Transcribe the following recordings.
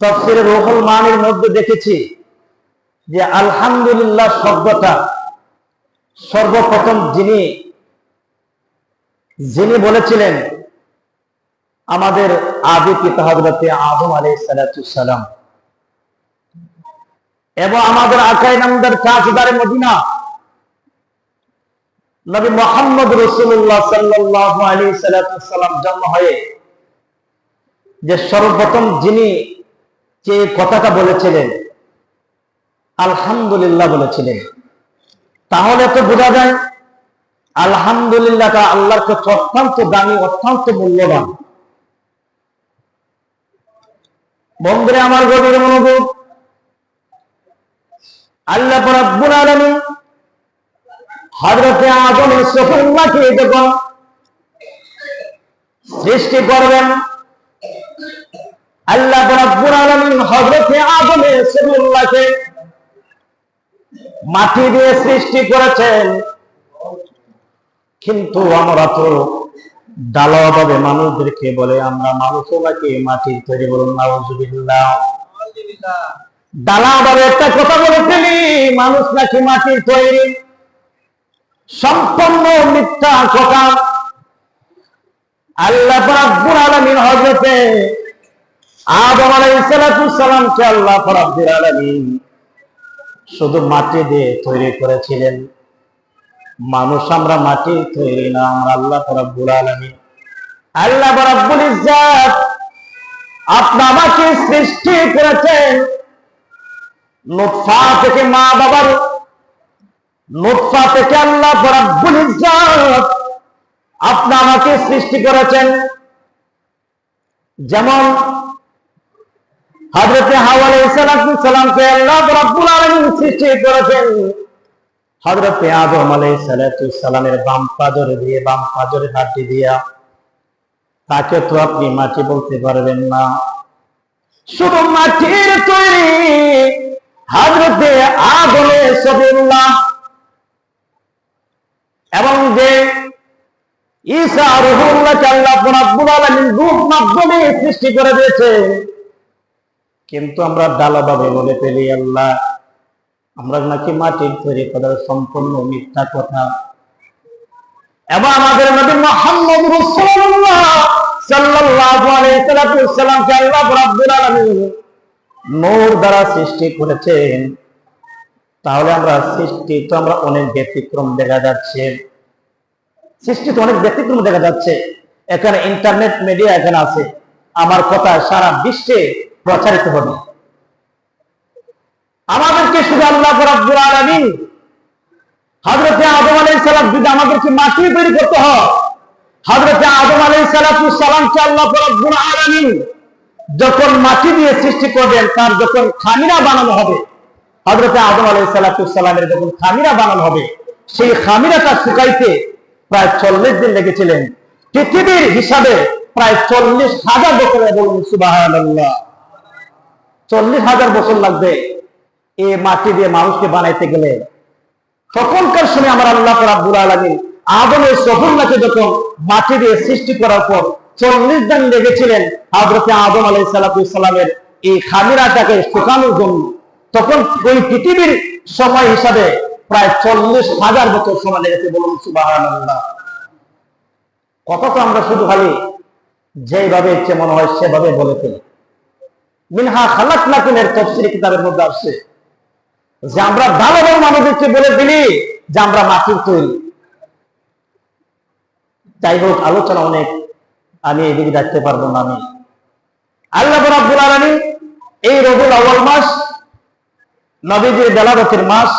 তফসিরে রোহুল মধ্যে দেখেছি যে আলহামদুলিল্লাহ শব্দটা সর্বপ্রথম যিনি যিনি বলেছিলেন, আমাদের আদি পিতা হজরতে সালাম এবং আমাদের আকাই নামদার কাজদারে মদিনা, নবী মোহাম্মদ রসুল্লাহ সাল্লাহ আলী সালাম জন্ম হয়ে, যে সর্বপ্রথম যিনি যে কথাটা বলেছিলেন, আলহামদুলিল্লাহ বলেছিলেন। তাহলে তো বোঝা যায় আলহামদুলিল্লাহটা আল্লাহর কাছে অত্যন্ত দামি, অত্যন্ত মূল্যবান। বন্ধুরে আমার গভীর মনোযোগ, আল্লাহ রাব্বুল আলামিন হযরতে আদম সফুল্লাহকে যখন সৃষ্টি করবেন আল্লাহ রাব্বুল আলামিন হযরতে আদম সফুল্লাহকে মাটি দিয়ে সৃষ্টি করেছেন। কিন্তু আমরা তো ডালাভাবে মানুষদেরকে বলে, আমরা মানুষ নাকি মাটির তৈরি বলুন নাউজুবিল্লাহ। ডালাভাবে একটা কথা বলে ফেলি, মানুষ নাকি মাটির তৈরি? সম্পূর্ণ মিথ্যা কথা। আল্লাহ রাব্বুল আলামিন হযরতে আদম আলাইহিস সালামকে আল্লাহ রাব্বুল আলামিন শুধু মাটি দিয়ে তৈরি করেছিলেন। মানুষ আমরা মাটি তৈরি না, আমরা আল্লাহ রাব্বুল আলামিন। আল্লাহ রাব্বুল ইজ্জাত আপনি আমাকে সৃষ্টি করেছেন। নুতফা থেকে মা বাবার, নুতফা থেকে আল্লাহ রাব্বুল ইজ্জাত আপনি আমাকে সৃষ্টি করেছেন। যেমন আলাইহিস সালামকে আল্লাহ সৃষ্টি করেছেন। হযরতে আদম আলাইহিস সালামের বাম পাজর দিয়ে, বাম পাজরের হাড্ডি দিয়া। তাকে তো আপনি মাটি বলতে পারবেন না। শুধু মাটির তৈরি হযরতে আদমে সবিউল্লাহ। এবং যে ঈসা রুহুল্লাহকে আল্লাহ রাব্বুল আলামিন রূপ মাধ্যমে সৃষ্টি করে দিয়েছে কিন্তু আমরা ডালাভাবে বলে ফেলি আল্লাহ, আমরা নাকি মাটির তৈরি করার সম্পূর্ণ মিথ্যা কথা। এবং আমাদের নবী মোহাম্মদ রাসূলুল্লাহ সাল্লাল্লাহু আলাইহি সাল্লামকে আল্লাহ রাব্বুল আলামিন নূর দ্বারা সৃষ্টি করেছেন। তাহলে আমরা সৃষ্টি তো আমরা অনেক ব্যতিক্রম দেখা যাচ্ছে। সৃষ্টি তো অনেক ব্যতিক্রম দেখা যাচ্ছে। এখানে ইন্টারনেট মিডিয়া এখানে আছে। আমার কথা সারা বিশ্বে প্রচারিত হবে। আমাদেরকে শুধু আল্লাহ রাব্বুল আলামিন হযরতে আদম আলাইহিস সালাম যদি আমাদেরকে মাটি তৈরি করতে হয়, হযরতে আদম আলাইহিস সালাতু সালামকে আল্লাহ রাব্বুল আলামিন যখন মাটি দিয়ে সৃষ্টি করবেন, তার যখন খামিরা বানানো হবে, হযরতে আদম আলাইহিস সালাতু সালামের যখন খামিরা বানানো হবে, সেই খামিরাটা শুকাইতে প্রায় চল্লিশ দিন লেগেছিলেন। পৃথিবীর হিসাবে প্রায় চল্লিশ হাজার বছর বলুন, সুবহানাল্লাহ। চল্লিশ হাজার বছর লাগবে এই মাটি দিয়ে মানুষকে বানাইতে গেলে। তখনকার সময় আমার আল্লাহ রাব্বুল আলামিন আদমের সফুল্লাহকে যখন মাটি দিয়ে সৃষ্টি করার পর চল্লিশ দিন লেগেছিলেন হযরতে আদম আলাইহিস সালামের এই খামিরাটাকে শুকানোর জন্য। তখন ওই পৃথিবীর সময় হিসাবে প্রায় চল্লিশ হাজার বছর সময় লেগেছে বলুন সুবহানাল্লাহ। কথা তো আমরা শুধু খালি যেভাবে ইচ্ছে মনে হয় সেভাবে বলে ফেলি। মিনহা খালাক নাকুনের তফসির কিতাবের মধ্যে আসছে যে আমরা দালাবাল মানুষদেরকে বলে দিলি যে আমরা মাটির তৈরি। যাই হোক আলোচনা অনেক। আমি এদিকে দেখতে পারব না আমি। আল্লাহ রাব্বুল আলামিন এই রবুল আউয়াল মাস, নবীজির বেলাবতের মাস,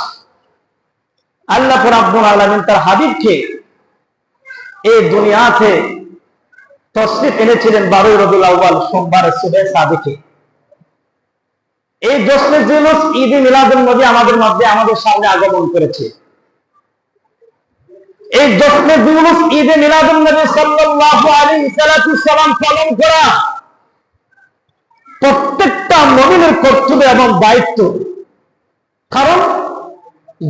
আল্লাহ রাব্বুল আলামিন তার হাবিবকে এই দুনিয়াতে তসরিফ এনেছিলেন বারোই রবিউল আউয়াল সোমবার সুবে সাদিকে এই জশ্নে জুলুস ঈদ মিলাদুল নবী আমাদের মধ্যে আমাদের সামনে আগমন করেছে। এই জশ্নে জুলুস ঈদ মিলাদুল নবী সাল্লাল্লাহু আলাইহি সাল্লাম পালন করা প্রত্যেকটা মুমিনের কর্তব্য এবং দায়িত্ব। কারণ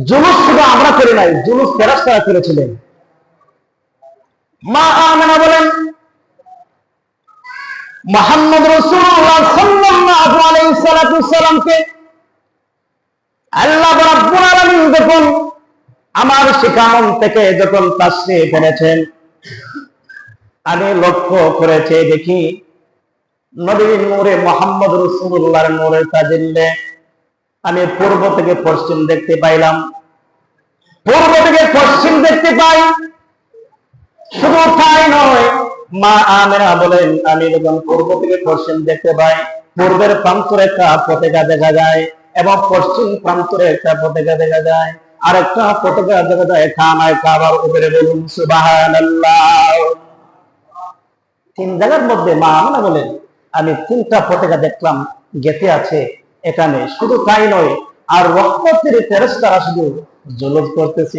জুলুস শুধু আমরা করি নাই, জুলুস ফেরাস্তারা করেছিলেন। মা আমেনা বলেন মোহাম্মদ রসুল্লাহ আল্লাহ যখন আমার শিখামন থেকে যখন তাসরিফ এনেছেন আমি লক্ষ্য করেছে, দেখি নবীর নূরে মোহাম্মদ রসুল্লাহর নূরের তাজিল্লে আমি পূর্ব থেকে পশ্চিম দেখতে পাইলাম। পূর্ব থেকে পশ্চিম দেখতে পাই, শুধু তাই নয় মা আমেরা বলেন, আমি যখন পূর্ব থেকে পশ্চিম দেখতে পাই, পূর্বের প্রান্তরে একটা পতাকা দেখা যায় এবং পশ্চিম প্রান্তরে একটা পতাকা দেখা যায়। আর একটা পতাকা দেখা যায় খানায় কাবার উপরে বলুন, সুবহানাল্লাহ। তিন জায়গার মধ্যে মা আমেনা বলেন, আমি তিনটা পতাকা দেখলাম গেতে আছে এখানে। শুধু তাই নয়, আর রহমতের ফেরেশতারা শুধু জলদ করতেছে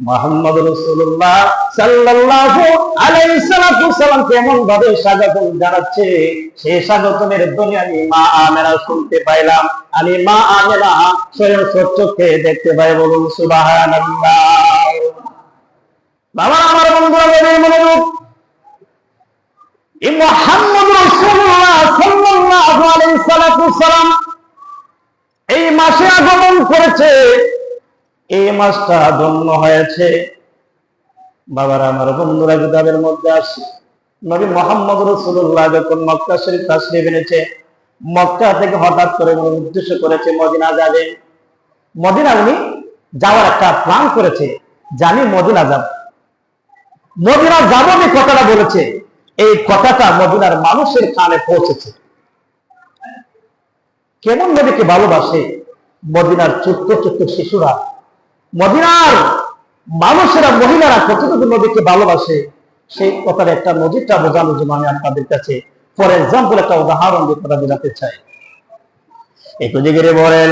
মোহাম্মদ রসুল্লাহ সাল্লাল্লাহু আলাইহি সাল্লাতু কেমন ভাবে স্বাগতম জানাচ্ছে? সে স্বাগতমের ধ্বনি আমি মা আমেনা শুনতে পাইলাম। আমি মা আমেনা স্বয়ং চোখে দেখতে পাই বলুন, সুবহানাল্লাহ। বাবা, আমার বন্ধুরা মনোযোগ। মোহাম্মদ রসুল্লাহ সাল্লাল্লাহু আলাইহি সাল্লাতু এই মাসে আগমন করেছে। এই মাসটা ধন্য হয়েছে। বাবার, আমার বন্ধুরা কিতাবের মধ্যে আসে নবী মোহাম্মদ রসুল্লাহ যখন মক্কা শরীফ তাসরিফ এনেছে, মক্কা থেকে হঠাৎ করে উদ্দেশ্য করেছে মদিনা যাবে। মদিনা উনি যাওয়ার একটা প্ল্যান করেছে জানি মদিনা যাব। মদিনা যাব যে কথাটা বলেছে, এই কথাটা মদিনার মানুষের কানে পৌঁছেছে। কেমন নবীকে ভালোবাসে মদিনার ছোট্ট ছোট্ট শিশুরা? মদিনার মানুষেরা মহিলারা কতটুকু নদীকে ভালোবাসে সেই কথার একটা নদীটা বোঝানোর জন্য আমি আপনাদের কাছে। ফর এক্সাম্পল একটা উদাহরণ দিয়ে কথা বোঝাতে চাই। একটু দিকে বলেন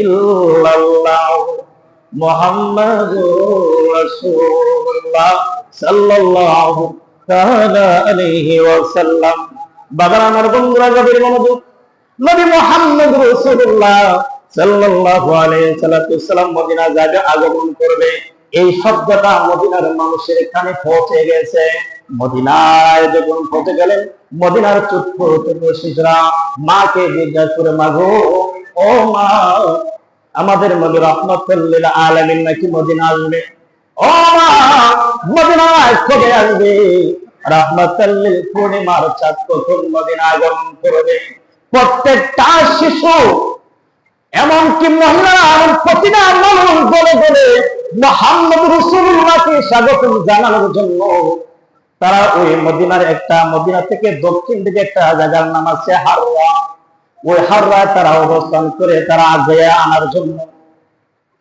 ইল্লাল্লাহ, আগমন করবে। এই শব্দটা মদিনার মানুষের কানে পৌঁছে গেছে। মদিনায় যখন পৌঁছে গেলেন, মদিনার শিশুরা মাকে জিজ্ঞাসা করে, মাগো, ও মা আমাদের নবী রহমতুল্লিল আলামিন নাকি মদিনা আসবে? ও কবে আসবে? রহমতুল্লিল পূর্ণিমার চাঁদ কখন মদিনা আগমন করবে? প্রত্যেকটা শিশু, এমনকি মহিলারা এমন প্রতিটা মানুষ বলে বলে রসুল্লাহকে স্বাগত জানানোর জন্য তারা ওই মদিনার একটা মদিনা থেকে দক্ষিণ দিকে একটা জায়গার নাম আছে হারওয়া। ওই হাররায় তারা অবস্থান করে তারা আগে আনার জন্য।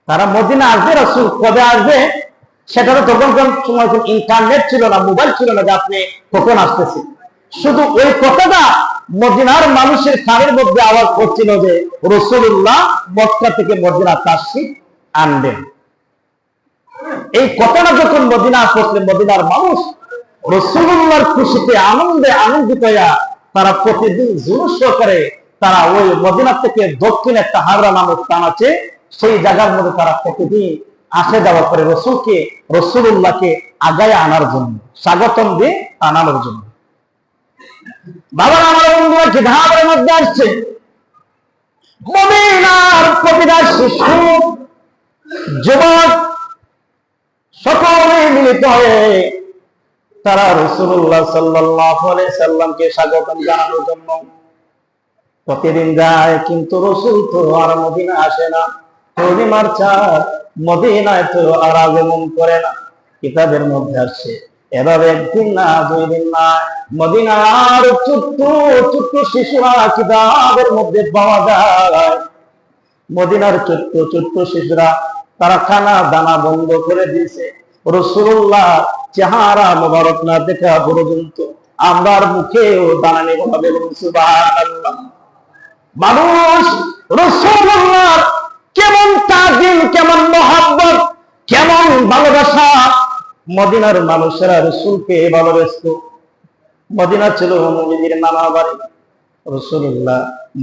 তারা মদিনা আসবে, রসুল কবে আসবে? সেটা তো তখন সময় কোন ইন্টারনেট ছিল না মোবাইল ছিল না যে আপনি কখন আসতেছে শুধু ওই কথাটা মদিনার মানুষের কানের মধ্যে আওয়াজ করছিল যে রসুল্লাহ মক্কা থেকে মদিনা তাসিক আনবেন। এই কথাটা যখন মদিনা আসলে মদিনার মানুষ রসুল্লাহর খুশিতে আনন্দে আনন্দিত তারা প্রতিদিন জুলুস করে তারা ওই মদিনা থেকে দক্ষিণ একটা হাবড়া নামক স্থান আছে, সেই জায়গার মধ্যে তারা প্রতিদিন আসে যাওয়া করে রসুলকে রসুল্লাহকে আগায় আনার জন্য, স্বাগতম দিয়ে আনানোর জন্য। বাবার, আমার বন্ধুরা কিতাবের মধ্যে আসছে। মদিনার প্রতিটা শিশু, যুবক সকলে মিলিত হয়ে তারা রসুল্লাহ সাল্লাহ সাল্লামকে স্বাগতম জানানোর জন্য প্রতিদিন যায়, কিন্তু রসুল তো আর মদিনা আসে না। পূর্ণিমার চাঁদ মদিনায় তো আর আগমন করে না। কিতাবের মধ্যে আসছে, এভাবে একদিন না, দুই দিন না মদিনার ছোট্ট ছোট্ট শিশুরা কিতাবের মধ্যে পাওয়া যায়। মদিনার ছোট্ট ছোট্ট শিশুরা, তারা খানা দানা বন্ধ করে দিয়েছে। রসুল্লাহ চেহারা মোবারক না দেখা পর্যন্ত আমরার মুখেও দানা নেব না বলুন সুবহানাল্লাহ। মানুষ রসুল্লাহ কেমন তাজিম, কেমন মহাব্বত, কেমন ভালোবাসা, মদিনার মানুষেরা রসুলকে ভালোবাসত। মদিনা ছিল নবীজির নানা বাড়ি। রসুল্লাহ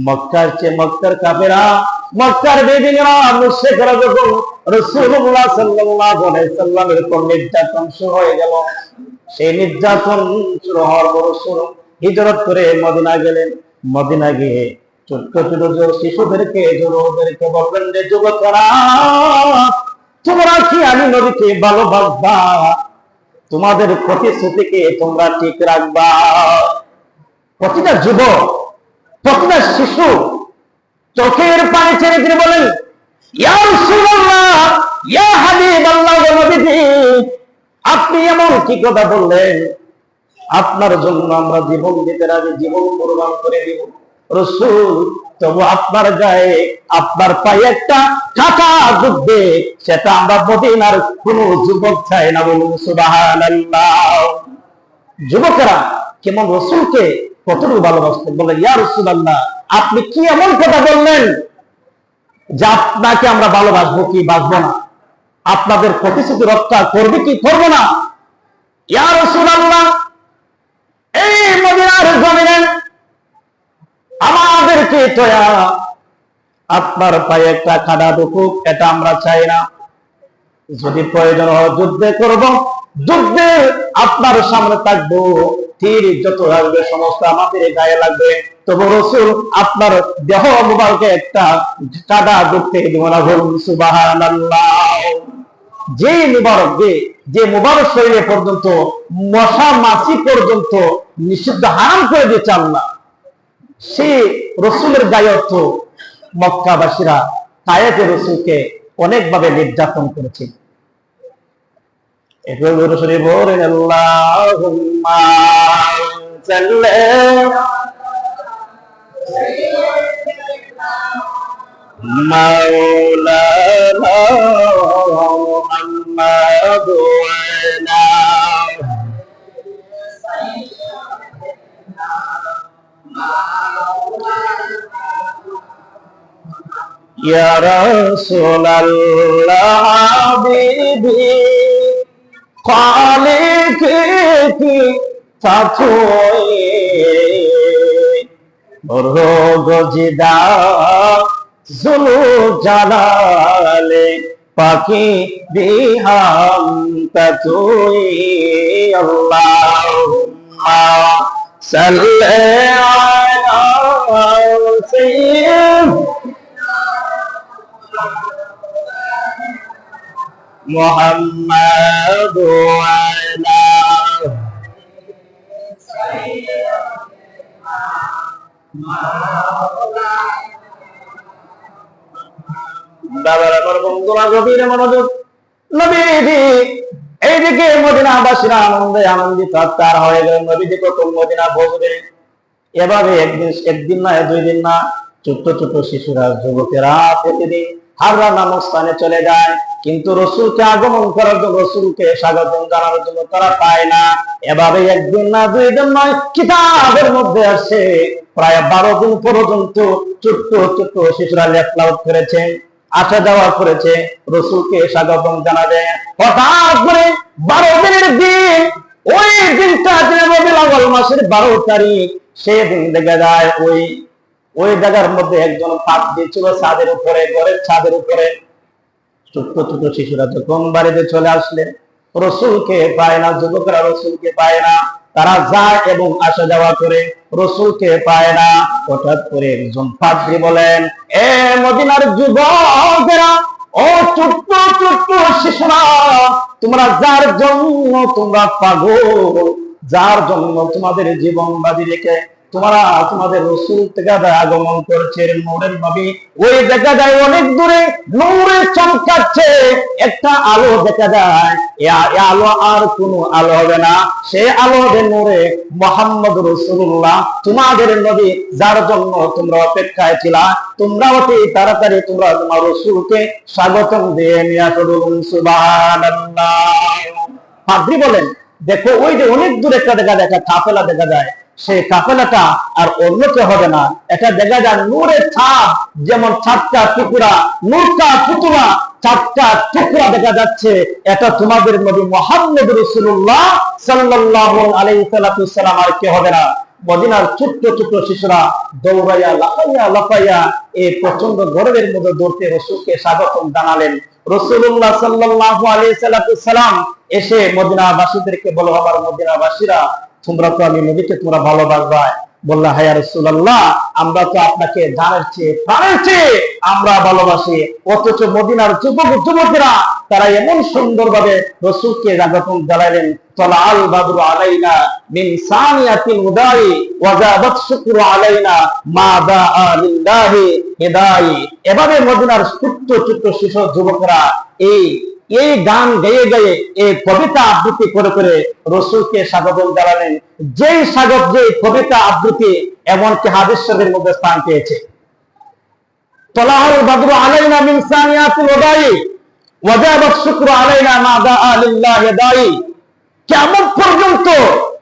মক্কার চেয়ে মক্কার কাপেরা মক্কার বেদিনেরা মুশেকরা যখন রসুল্লাহ সাল্লাল্লাহু আলাইহি সাল্লামের উপর নির্যাতন শুরু হয়ে গেল, সেই নির্যাতন শুরু হওয়ার পর রসুল হিজরত করে মদিনা গেলেন। মদিনা গিয়ে তোমাদের প্রতিশ্রুতিকে তোমরা ঠিক রাখবা। প্রতিটা যুবক, প্রতিটা শিশু চোখের পানি ছেড়ে দিয়ে বলেন আপনি এমন কি কথা বললেন? আপনার জন্য আমরা জীবন দিতে রাজি, জীবন কোরবান করে দিব। রসুল, তবু আপনার গায়ে, আপনার পায়ে একটা কাটা ডুববে সেটা আমরা মদিনার কোন যুবক চাই না বলুন যুবকেরা কেমন রসুলকে কতটুকু ভালোবাসতেন বললেন ইয়া রসুল আল্লাহ আপনি কি এমন কথা বললেন যে আপনাকে আমরা ভালোবাসবো কি বাসবো না? আপনাদের প্রতিশ্রুতি রক্ষা করবে কি করব না? ইয়া রসুল আল্লাহ এই মদিনার জমিনে আমাদেরকে আপনার পায়ে একটা খাডা ঢুকুক, এটা আমরা চাই না। যদি প্রয়োজন হয় যুদ্ধে করব। যুদ্ধে আপনার সামনে থাকব। তীর যত লাগবে, সমস্ত আমাদের গায়ে লাগবে। তবু রসুল, আপনার দেহ মোবাইলকে একটা কাদা ঢুকতে দিব না বলুন, সুবহানাল্লাহ। যে মুবারক যে যে মুবারক শরীরে পর্যন্ত, মশা মাছি পর্যন্ত নিষিদ্ধ হারাম করে দিয়েছে আল্লাহ সে রসুলের অর্থ মক্কাবাসীরা কায়েতে রসুলকে অনেকভাবে নির্যাতন করেছে। এরপর يا رسول الله حبيبي خالقك تطوي روغ جدا زلو جلالي باقي بهم تطوي اللهم صل على محمد وعلى বাবার আমার বন্ধুরা গভীর মনোযোগ নবীজি এইদিকে মদিনাবাসীরা আনন্দে আনন্দিত তার হয়ে গেল নবীজি কত মদিনা বসবে এভাবে একদিন একদিন না দুই দিন না ছোট্ট ছোট্ট শিশুরা যুবকেরা প্রতিদিন হাররা নামক স্থানে চলে যায়। কিন্তু রসুলকে আগমন করার জন্য, রসুলকে স্বাগত জানানোর জন্য তারা পায় না। এভাবে একদিন না দুই দিন নয়, কিতাবের মধ্যে আসে। প্রায় বারো দিন পর্যন্ত ছোট্ট ছোট্ট শিশুরা লেফট করেছে আসা যাওয়া করেছে, রসুলকে স্বাগতম জানাবে। হঠাৎ করে বারো দিনের দিন, ওই দিনটা আউয়াল মাসের বারো তারিখ, সেদিন দেখা যায় ওই ওই জায়গার মধ্যে একজন পাক দিয়েছিল ছাদের উপরে, ঘরের ছাদের উপরে। ছোট্ট ছোট শিশুরা যখন বাড়িতে চলে আসলে, রসুলকে পায় না, যুবকরা রসুলকে পায় না, তারা যায় এবং আসা যাওয়া করে, রসুলকে পায় না। হঠাৎ করে একজন পাদ্রী বলেন, এ মদিনার যুবকেরা, ও ছোট্ট ছোট্ট শিশুরা, তোমরা যার জন্য তোমরা পাগল, যার জন্য তোমাদের জীবন বাজি রেখে তোমরা তোমাদের রসুল থেকে আগমন করছে, নূরের নবী, ওই দেখা যায় অনেক দূরে নূরে চমকাচ্ছে। একটা আলো দেখা যায়। আলো আর কোনো আলো হবে না। সে আলো হবে নূরে মোহাম্মদ রসুল্লাহ তোমাদের নবী যার জন্য তোমরা অপেক্ষায় ছিলা তোমরা অতি তাড়াতাড়ি তোমরা তোমার রসুলকে স্বাগতম দিয়ে নিয়ে পাদ্রী বলেন, দেখো ওই যে অনেক দূরে একটা দেখা যায়, একটা কাফেলা দেখা যায়। সেই কাফেলাটা আর অন্য কেউ হবে না। এটা দেখা যায় নূরের ছাপ, যেমন ছাপটা টুকরা, নূরটা পুতুলা চারটা টুকরা দেখা যাচ্ছে। এটা তোমাদের নবী মোহাম্মদ রসুল্লাহ সাল্লাহ আলাইহি সাল্লাম, আর কে হবে না? মদিনার ছোট্ট ছোট্ট শিশুরা দৌড়াইয়া, লাফাইয়া লাফাইয়া এই প্রচণ্ড গরমের মধ্যে দৌড়তে রসুলকে স্বাগতম জানালেন। রসুল্লাহ সাল্লাহ আলাইহি সাল্লাম এসে মদিনাবাসীদেরকে বলো, আমার মদিনাবাসীরা তোমরা তো আমি নবীকে তোমরা ভালোবাসবা। বললা হায়া রসুল্লাহ আমরা তো আপনাকে জানের চেয়ে প্রাণের চেয়ে আমরা ভালোবাসি। অথচ মদিনার যুবক যুবকেরা তারা এমন সুন্দরভাবে রসুলকে রাগাতন জ্বালালেন তলা আল আলাইনা মিন সানিয়াতিল উদাই ওয়াজাবাত শুকর আলাইনা মা দা আলিল্লাহি হিদাই। এভাবে মদিনার ছোট্ট ছোট্ট শিশু যুবকরা এই এই গান গেয়ে গেয়ে এই কবিতা আবৃত্তি করে করে রসুলকে স্বাগত জানালেন। যেই স্বাগত যে কবিতা আবৃত্তি এমনকি হাদিস শরীফের মধ্যে স্থান পেয়েছে। মিন কেমন পর্যন্ত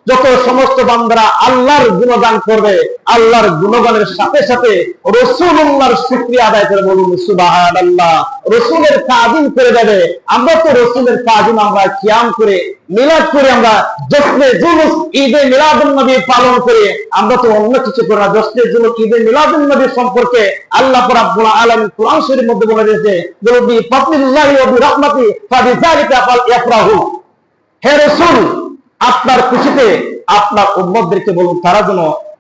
যত সমস্ত বান্দারা আল্লাহর গুণগান করবে, আল্লাহর গুণগানের সাথে সাথে রসুল্লাহর শুক্রিয়া আদায় করে বলুন সুবাহান আল্লাহ রসুলের কাজিম করে দেবে। আমরা তো রসুলের কাজিম আমরা কিয়াম করে, মিলাদ করে আমরা জশ্নে জুলুস, ঈদে মিলাদুল নবী পালন করে, আমরা তো অন্য কিছু করি না। জশ্নে জুলুস, ঈদে মিলাদুল নবী সম্পর্কে আল্লাহ রাব্বুল আলামিন কোরআন শরীফের মধ্যে বলে দিয়েছে বলবি ফাদলিল্লাহি ওয়া বিরহমাতি ফাবিযালিকা ফালইফরাহু হে রসুল আপনার খুশিতে আপনার উম্মতদেরকে বলুন, তারা যেন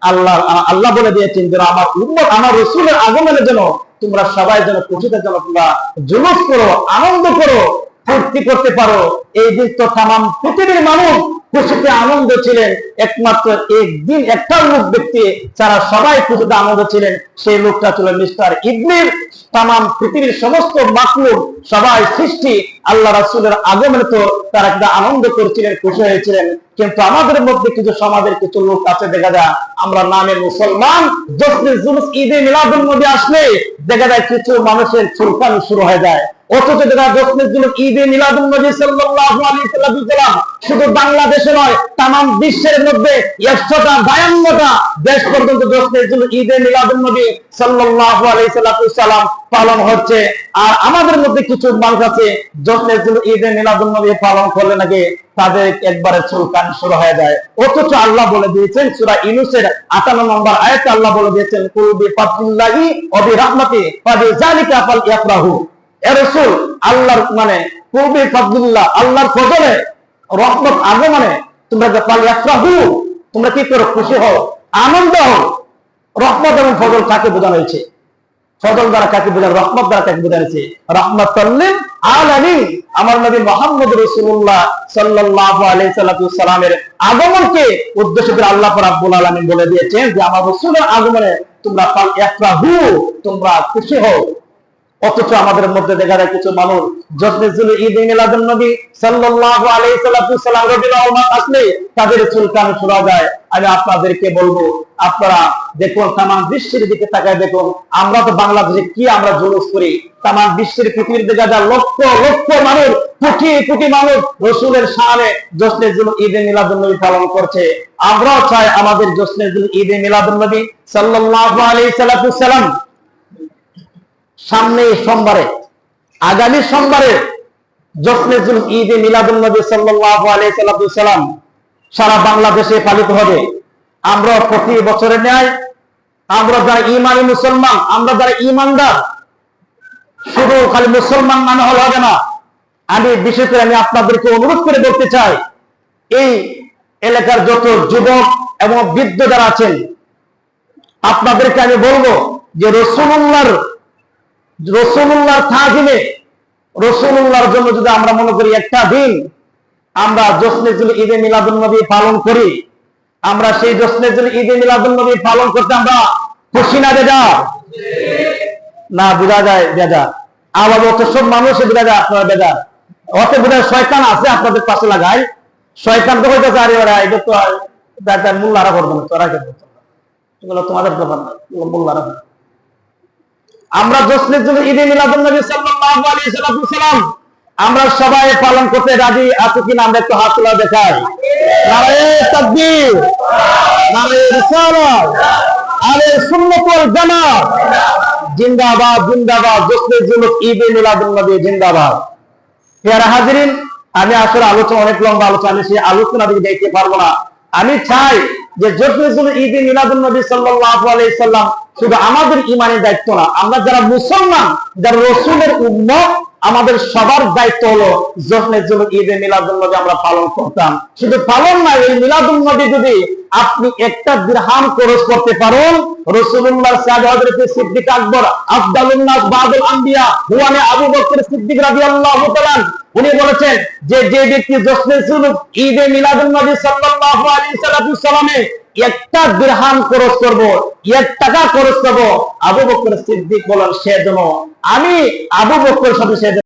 আল্লাহ আল্লাহ বলে দিয়েছেন যেন আমার উম্মত, আমার রসুলের আগমনে যেন তোমরা সবাই যেন খুশিতে যেন তোমরা জুলুস করো, আনন্দ করো ফুর্তি করতে পারো। এই দিন তো তাম পৃথিবীর মানুষ খুশিতে আনন্দ ছিলেন। একমাত্র একদিন একটা লোক ব্যক্তি যারা সবাই খুশিতে আনন্দ ছিলেন, সেই লোকটা ছিল মিস্টার ইবনির তাম পৃথিবীর সমস্ত মাকলুক সবাই সৃষ্টি, আল্লাহ রাসুলের আগমনে তো তারা একটা আনন্দ করছিলেন, খুশি হয়েছিলেন। কিন্তু আমাদের মধ্যে কিছু সমাজের কিছু লোক আছে, দেখা যায় আমরা নামে মুসলমান ঈদে মিলাদুল নবী আসলে দেখা যায় কিছু মানুষের চুলকান শুরু হয়ে যায়। অথচ জুলুস ঈদে সাল্লাল্লাহু আলাইহি সাল্লাম শুধু বাংলাদেশে নয় বিশ্বের মধ্যে একশোটা, বায়ান্নটা দেশ পর্যন্ত ঈদে সাল্লাল্লাহু আলাইহি সাল্লাম পালন হচ্ছে। আর আমাদের মধ্যে কিছু মানুষ আছে জসনে জুলুস ঈদে মিলাদুল নবী পালন করলে নাকি তাদের একবারে চুলকান শুরু হয়ে যায়। অথচ আল্লাহ বলে দিয়েছেন, সুরা ইনুসের আটান্ন নম্বর আয়াতে আল্লাহ বলে দিয়েছেন কুলবি ফাদলিল্লাহি ওয়া বিরাহমাতি ফাবিযালিকা ফালইফরাহু এ রাসূল আল্লাহর মানে কুলবি ফাদলিল্লাহ, আল্লাহর ফজলে, রহমত আগমনে তোমরা যে তোমরা কি করো খুশি হও, আনন্দ হও, রহমত এবং ফজল কাকে বোঝানো হয়েছে? ফজল দ্বারা কাকে বোঝানো, রহমত দ্বারা কাকে বোঝানো হয়েছে? রহমত আলামিন। আমার নবী মোহাম্মদ রসুল্লাহ সাল্লামের আগমনকে উদ্দেশ্য করে আল্লাহ রাব্বুল আলামিন বলে দিয়েছেন যে, আমার রসুলের আগমনে তোমরা তোমরা খুশি হও। অথচ আমাদের মধ্যে দেখা যায় কিছু মানুষ জসমিজুল ঈদ মিলাদুন নবী সাল্লাল্লাহু আলাইহি সাল্লাম রবিউল আউয়াল আসলে তাদের চুলকান শোনা যায়। আমি আপনাদেরকে বলব, আপনারা দেখুন তাম বিশ্বের দিকে তাকায় দেখুন, আমরা তো বাংলাদেশে কি আমরা জুলুস করি? তাম বিশ্বের পৃথিবীর দেখা যায় লক্ষ লক্ষ মানুষ, কোটি কোটি মানুষ রসুলের সামনে জসমিজুল ঈদ মিলাদুন নবী পালন করছে। আমরাও চাই আমাদের জসমিজুল ঈদ মিলাদুন নবী সাল্লাল্লাহু আলাইহি সাল্লাম সামনে সোমবারে, আগামী সোমবারে জসনেজুল ঈদে মিলাদুল নবী সাল্লাল্লাহু সাল্লাম সারা বাংলাদেশে পালিত হবে। আমরা প্রতি বছরে ন্যায়, আমরা যারা ইমানি মুসলমান, আমরা যারা ইমানদার শুধু খালি মুসলমান মানে হলে হবে না। আমি বিশেষ করে আমি আপনাদেরকে অনুরোধ করে বলতে চাই, এই এলাকার যত যুবক এবং বৃদ্ধ যারা আছেন, আপনাদেরকে আমি বলব যে রসুল্লাহর রসুল্লাহর থাকিলে রসুল্লাহর জন্য যদি আমরা মনে করি একটা দিন আমরা জসনেজুল ঈদে মিলাদুল নবী পালন করি, আমরা সেই জসনেজুল ঈদে মিলাদুল নবী পালন করতে আমরা খুশি না বেজা না, বোঝা যায় বেজা আবার অত সব মানুষে বোঝা যায় আপনারা বেজা অত বোঝা শয়তান আছে আপনাদের পাশে লাগায়। শয়তান তো হইতেছে, আরে ওরা এটা তো মূল্যারা করবে না তোরা করবে এগুলো তোমাদের ব্যাপার না মূল্যারা করবে আমরা জসনের জন্য ঈদে মিলাদুল নবী সাল্লাল্লাহু আলাইহি আমরা সবাই পালন করতে রাজি আছি কিনা আমরা একটু হাত তোলা দেখাই। তাকবীর আলে সুন্নাতুল জামাত। জিন্দাবাদ জিন্দাবাদ জশ্নে জুলুক ঈদে জিন্দাবাদ। হাজিরিন, আমি আসলে আলোচনা অনেক লম্বা আলোচনা আমি সেই আলোচনা দিকে দেখতে পারব না। আমি চাই যে জফরিজুল ঈদ মিলাদুল নবী সাল্লাল্লাহু আলাইহি সাল্লাম শুধু আমাদের ইমানের দায়িত্ব না, আমরা যারা মুসলমান, যারা রসুলের উম্মত, আমাদের সবার দায়িত্ব হলো জফরিজুল ঈদ মিলাদুল নবী আমরা পালন করতাম। শুধু পালন না, এই মিলাদুল নবী যদি আপনি একটা দিরহাম খরচ করতে পারেন রসুল্লাহ সাহেব হযরত সিদ্দিক আকবর, আফদালুন নাস বাদুল আম্বিয়া, হুয়ানে আবু বকর সিদ্দিক রাদিয়াল্লাহু তাআলা উনি বলেছেন যে যে ব্যক্তি জশ্নে সুলুক ঈদে মিলাদুন নবী সাল্লাল্লাহু আলাইহি সাল্লামে একটা দিরহাম খরচ করব, এক টাকা খরচ করব। আবু বকর সিদ্দিক বলেন, সে যেন আমি আবু বকর সাথে সে